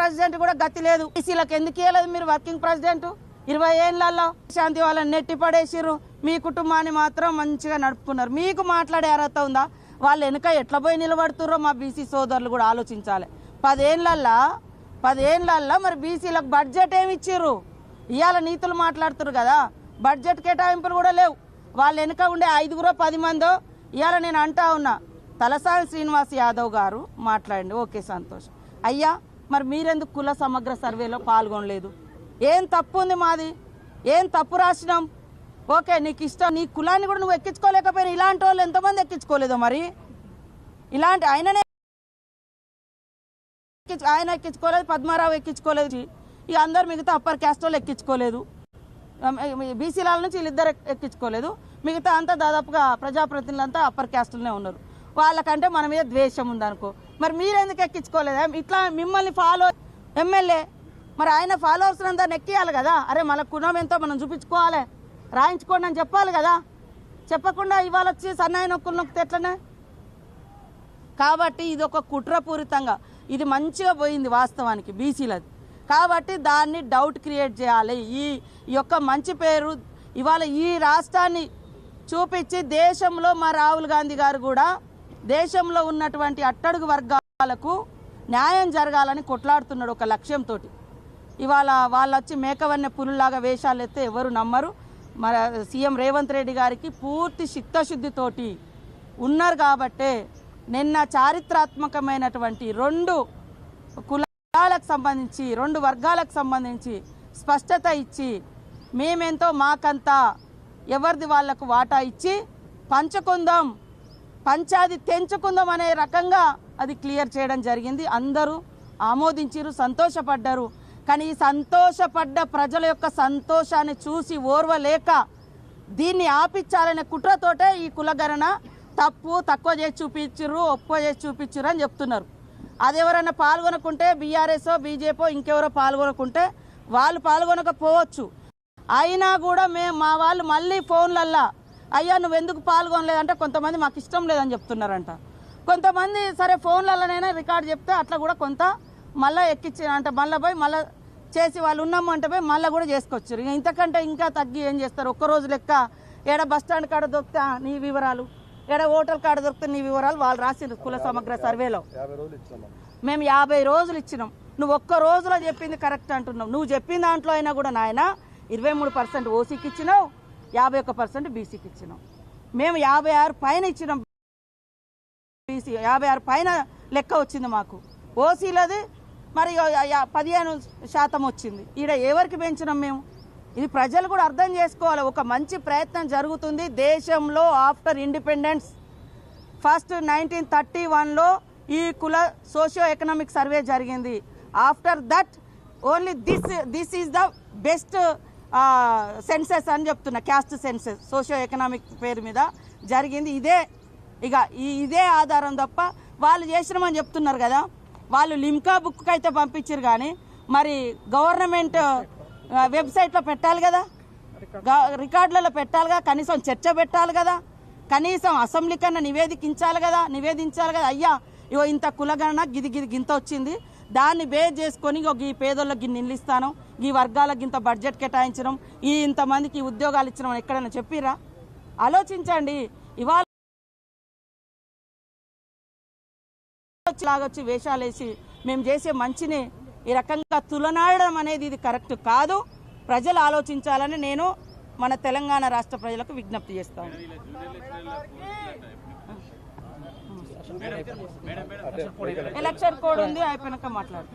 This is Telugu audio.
ప్రెసిడెంట్ కూడా గతి లేదు. బీసీలకు ఎందుకు ఇవ్వలేదు మీరు వర్కింగ్ ప్రెసిడెంట్? ఇరవై ఏళ్ళల్లో శాంతి వాళ్ళని నెట్టి పడేసిర్రు. మీ కుటుంబాన్ని మాత్రం మంచిగా నడుపుకున్నారు మీకు మాట్లాడే అర్హత ఉందా? వాళ్ళు వెనుక ఎట్లా పోయి నిలబడుతుర్రో మా బీసీ సోదరులు కూడా ఆలోచించాలి. పదేళ్ళల్లో పదేళ్ళల్లో మరి బీసీలకు బడ్జెట్ ఏమి ఇచ్చిర్రు? ఇవాళ నీతులు మాట్లాడుతురు కదా. బడ్జెట్ కేటాయింపులు కూడా లేవు. వాళ్ళ వెనుక ఉండే ఐదుగురో పది మందో ఇవాళ నేను అంటా ఉన్నా. తలసాని శ్రీనివాస్ యాదవ్ గారు మాట్లాడండి. ఓకే సంతోషం. అయ్యా మరి మీరెందుకు కుల సమగ్ర సర్వేలో పాల్గొనలేదు? ఏం తప్పు ఉంది మాది? ఏం తప్పు రాసినాం? ఓకే నీకు ఇష్టం నీ కులాన్ని కూడా నువ్వు ఎక్కించుకోలేకపోయినా ఇలాంటి వాళ్ళు ఎంతమంది ఎక్కించుకోలేదో మరి? ఇలాంటి ఆయననే ఎక్కించు- ఆయన ఎక్కించుకోలేదు పద్మారావు ఎక్కించుకోలేదు ఇక అందరు మిగతా అప్పర్ క్యాస్ట్ వాళ్ళు ఎక్కించుకోలేదు. బీసీల నుంచి వీళ్ళిద్దరు ఎక్కించుకోలేదు. మిగతా అంతా దాదాపుగా ప్రజాప్రతినిధులంతా అప్పర్ క్యాస్ట్లోనే ఉన్నారు. వాళ్ళకంటే మన మీద ద్వేషం ఉందనుకో. మరి మీరెందుకు ఎక్కించుకోలేదు? ఇట్లా మిమ్మల్ని ఫాలో ఎమ్మెల్యే మరి ఆయన ఫాలోవర్స్ అంతా నెక్కియాలి కదా? అరే మన కుణం ఎంతో మనం చూపించుకోవాలి. రాయించుకోండి అని చెప్పాలి కదా? చెప్పకుండా ఇవాళ వచ్చి సన్నాయి నొక్కులు నొక్కితే ఎట్లనే? కాబట్టి ఇది ఒక కుట్రపూరితంగా ఇది మంచిగా పోయింది వాస్తవానికి బీసీలది. కాబట్టి దాన్ని డౌట్ క్రియేట్ చేయాలి. ఈ ఈ యొక్క మంచి పేరు ఇవాళ ఈ రాష్ట్రాన్ని చూపించి దేశంలో మా రాహుల్ గాంధీ గారు కూడా దేశంలో ఉన్నటువంటి అట్టడుగు వర్గాలకు న్యాయం జరగాలని కొట్లాడుతున్నాడు ఒక లక్ష్యంతో ఇవాళ వాళ్ళు వచ్చి మేకవన్నె పులులాగా వేషాలు ఎత్తే ఎవరు నమ్మరు. మన సీఎం రేవంత్ రెడ్డి గారికి పూర్తి చిత్తశుద్ధితోటి ఉన్నారు కాబట్టే నిన్న చారిత్రాత్మకమైనటువంటి రెండు కులాలకు సంబంధించి రెండు వర్గాలకు సంబంధించి స్పష్టత ఇచ్చి మేమెంతో మాకంతా ఎవరిది వాళ్ళకు వాటా ఇచ్చి పంచుకుందాం పంచాది తెంచుకుందాం అనే రకంగా అది క్లియర్ చేయడం జరిగింది. అందరూ ఆమోదించారు సంతోషపడ్డారు. కానీ ఈ సంతోషపడ్డ ప్రజల యొక్క సంతోషాన్ని చూసి ఓర్వలేక దీన్ని ఆపించాలనే కుట్రతోటే ఈ కులగణన తప్పు తక్కువ చేసి చూపించరు ఒప్పువ చేసి చూపించరు అని చెప్తున్నారు. అది ఎవరైనా పాల్గొనకుంటే బీఆర్ఎస్ఓ బీజేపీ ఇంకెవరో పాల్గొనకుంటే వాళ్ళు పాల్గొనకపోవచ్చు. అయినా కూడా మేము మా వాళ్ళు మళ్ళీ ఫోన్లల్లా అయ్యా నువ్వు ఎందుకు పాల్గొనలేదంటే కొంతమంది మాకు ఇష్టం లేదని చెప్తున్నారంట. కొంతమంది సరే ఫోన్లలోనైనా రికార్డ్ చెప్తే అట్లా కూడా కొంత మళ్ళీ ఎక్కించి అంటే మళ్ళీ పోయి మళ్ళీ చేసి వాళ్ళు ఉన్నాము అంటే పోయి మళ్ళీ కూడా చేసుకొచ్చారు. ఇక ఇంతకంటే ఇంకా తగ్గి ఏం చేస్తారు? ఒక్క రోజు లెక్క ఏడ బస్ స్టాండ్ కాడ దొరికితే నీ వివరాలు ఏడ హోటల్ కాడ దొరికితే నీ వివరాలు వాళ్ళు రాసిండ్రు కుల సమగ్ర సర్వేలో. యాభై రోజులు ఇచ్చాం మేము యాభై రోజులు ఇచ్చినాం. నువ్వు ఒక్క రోజులో చెప్పింది కరెక్ట్ అంటున్నావు. నువ్వు చెప్పిన దాంట్లో అయినా కూడా నాయన ఇరవై మూడు పర్సెంట్ ఓసీకి ఇచ్చినావు. యాభై ఒక్క పర్సెంట్ బీసీకి ఇచ్చినాం. మేము యాభై ఆరు పైన ఇచ్చినాం బీసీ యాభై ఆరు పైన లెక్క వచ్చింది మాకు. ఓసీలది మరి పదిహేను శాతం వచ్చింది. ఈడ ఎవరికి పెంచినాం మేము? ఇది ప్రజలు కూడా అర్థం చేసుకోవాలి. ఒక మంచి ప్రయత్నం జరుగుతుంది దేశంలో after independence. First nineteen thirty వన్లో ఈ కుల సోషియో ఎకనామిక్ సర్వే జరిగింది. After that only this this is the best census అని చెప్తున్నా క్యాస్ట్ సెన్సెస్ సోషియో ఎకనామిక్ పేరు మీద జరిగింది. ఇదే ఇక ఈ ఇదే ఆధారం తప్ప వాళ్ళు చేసినామని చెప్తున్నారు కదా వాళ్ళు లిమ్కా బుక్ అయితే పంపించారు కానీ మరి గవర్నమెంట్ వెబ్సైట్లో పెట్టాలి కదా రికార్డులలో పెట్టాలిగా కనీసం చర్చ పెట్టాలి కదా కనీసం అసెంబ్లీ కన్నా నివేదికించాలి కదా నివేదించాలి కదా అయ్యా ఇవో ఇంత కులగణన గిది గిది గింత వచ్చింది దాన్ని బేస్ చేసుకొని ఒక ఈ పేదోళ్ళకి నిలిస్తాను ఇస్తాను ఈ వర్గాలకు ఇంత బడ్జెట్ కేటాయించడం ఈ ఇంతమందికి ఉద్యోగాలు ఇచ్చడం ఎక్కడైనా చెప్పిరా ఆలోచించండి. ఇవాళ వచ్చి లాగొచ్చి వేషాలు వేసి మేము చేసే మంచిని ఈ రకంగా తులనాడడం అనేది ఇది కరెక్ట్ కాదు. ప్రజలు ఆలోచించాలని నేను మన తెలంగాణ రాష్ట్ర ప్రజలకు విజ్ఞప్తి చేస్తాను. ఎలక్షన్ కోడ్ ఉంది అయిపోయినాక ఉంది.